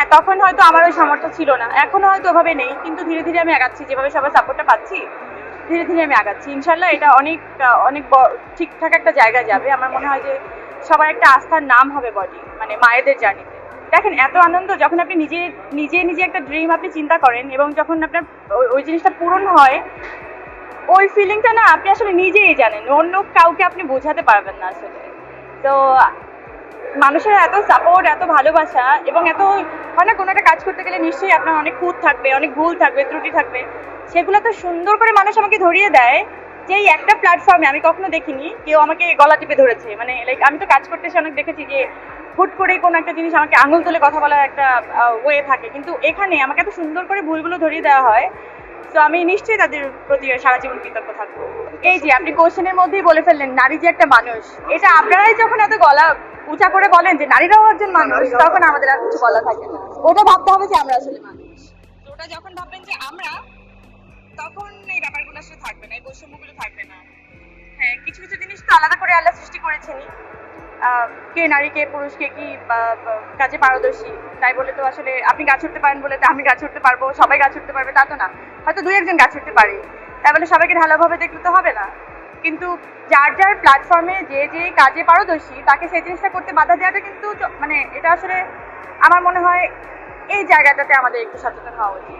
হ্যাঁ তখন হয়তো আমার ওই সামর্থ্য ছিল না। এখনও হয়তো ওভাবে নেই, কিন্তু ধীরে ধীরে আমি আগাচ্ছি। যেভাবে সবার সাপোর্টটা পাচ্ছি, ধীরে ধীরে আমি আগাচ্ছি। ইনশাল্লাহ এটা অনেক অনেক ঠিকঠাক একটা জায়গায় যাবে। আমার মনে হয় যে সবার একটা আস্থার নাম হবে বডি মানে মায়েদের জার্নিতে দেখেন, এত আনন্দ যখন আপনি নিজে নিজে নিজে একটা ড্রিম আপনি চিন্তা করেন এবং যখন আপনার ওই জিনিসটা পূরণ হয়, ওই ফিলিংটা না আপনি আসলে নিজেই জানেন। অন্য কাউকে আপনি বোঝাতে পারবেন না আসলে। তো মানুষের এত সাপোর্ট এত ভালোবাসা এবং এত হয় না, কোনো একটা কাজ করতে গেলে নিশ্চয়ই আপনার অনেক খুঁত থাকবে, অনেক ভুল থাকবে, ত্রুটি থাকবে। সেগুলো তো সুন্দর করে মানুষ আমাকে ধরিয়ে দেয় যে এই একটা প্ল্যাটফর্মে আমি কখনো দেখিনি, কেউ আমাকে গলা টিপে ধরেছে। মানে লাইক আমি তো কাজ করতে এসে অনেক দেখেছি যে হুট করে কোনো একটা জিনিস আমাকে আঙুল তুলে কথা বলার একটা ওয়ে থাকে। কিন্তু এখানে আমাকে এত সুন্দর করে ভুলগুলো ধরিয়ে দেওয়া হয় তো আমি নিশ্চয়ই তাদের প্রতি সারা জীবন কৃতজ্ঞ থাকব। এই যে, আপনি কোশ্চেনের মধ্যেই বলে ফেললেন, নারী যে একটা মানুষ। এটা আপনারাই যখন এত গলা উঁচা করে বলেন যে, নারীরাও একজন মানুষ, তখন আমাদের আর কিছু বলা থাকে না। ওটা ভাবতে হবে যে, আমরা আসলে মানুষ। ওটা যখন ভাববেন যে, আমরা, তখন এই ব্যাপারগুলো আসলে থাকবে না, এই বৈষম্যগুলো থাকবে না। হ্যাঁ কিছু কিছু জিনিস তো আলাদা করে আল্লাহ সৃষ্টি করেছেনই। কে নারী, কে পুরুষ, কে কি কাজে পারদর্শী? তাই বলে তো আসলে আপনি গাছ উঠতে পারেন বলে আমি গাছ উঠতে পারব, সবাই গাছ উঠতে পারবে, তা তো না। হয়তো দুই একজন গাছ উঠতে পারে। তাই বলে সবাইকে ঢালাভাবে দেখলে তো হবে না। কিন্তু যার যার প্ল্যাটফর্মে যে যে কাজে পারদর্শী, তাকে সেই জিনিসটা করতে বাধা দেওয়াটা কিন্তু মানে এটা আসলে আমার মনে হয় এই জায়গাটাতে আমাদের একটু সচেতন হওয়া উচিত।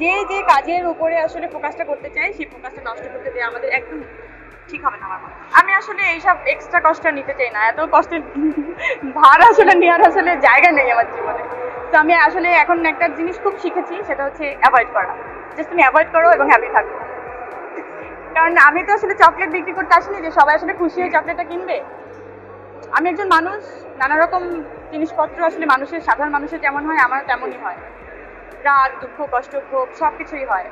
যে যে কাজের উপরে আসলে ফোকাসটা করতে চাই সেই ফোকাসটা নষ্ট করতে দিয়ে আমাদের একদম ঠিক হবে না আমার মনে আমি আসলে এইসব এক্সট্রা কষ্ট নিতে চাই না। এত কষ্টের ভার আসলে নেওয়ার আসলে জায়গা নেই আমার জীবনে। তো আমি আসলে এখন একটা জিনিস খুব শিখেছি, সেটা হচ্ছে অ্যাভয়েড করা। জাস্ট তুমি অ্যাভয়েড করো এবং হ্যাপি থাকো। কারণ আমি তো আসলে চকলেট বিক্রি করতে আসিনি যে সবাই আসলে খুশি হয়ে চকলেটটা কিনবে। আমি একজন মানুষ, নানা রকম জিনিসপত্র আসলে মানুষের, সাধারণ মানুষের যেমন হয় আমার তেমনই হয়। রাগ, দুঃখ, কষ্ট, ক্ষোভ সব কিছুই হয়।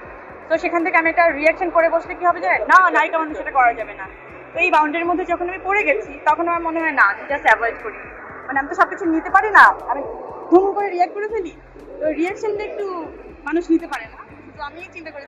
তো সেখান থেকে আমি একটা রিয়াকশন করে বসলে কি হবে যে না নায়িকা মানুষ সেটা করা যাবে না। তো এই বাউন্ডারির মধ্যে যখন আমি পড়ে গেছি, তখন আমার মনে হয়, না জাস্ট অ্যাভয়েড করি। মানে আমি তো সব কিছু নিতে পারি না, আমি ধুম করে রিয়াক্ট করে ফেলি। তো রিয়াকশনটা একটু মানুষ নিতে পারে না। তো আমি চিন্তা করি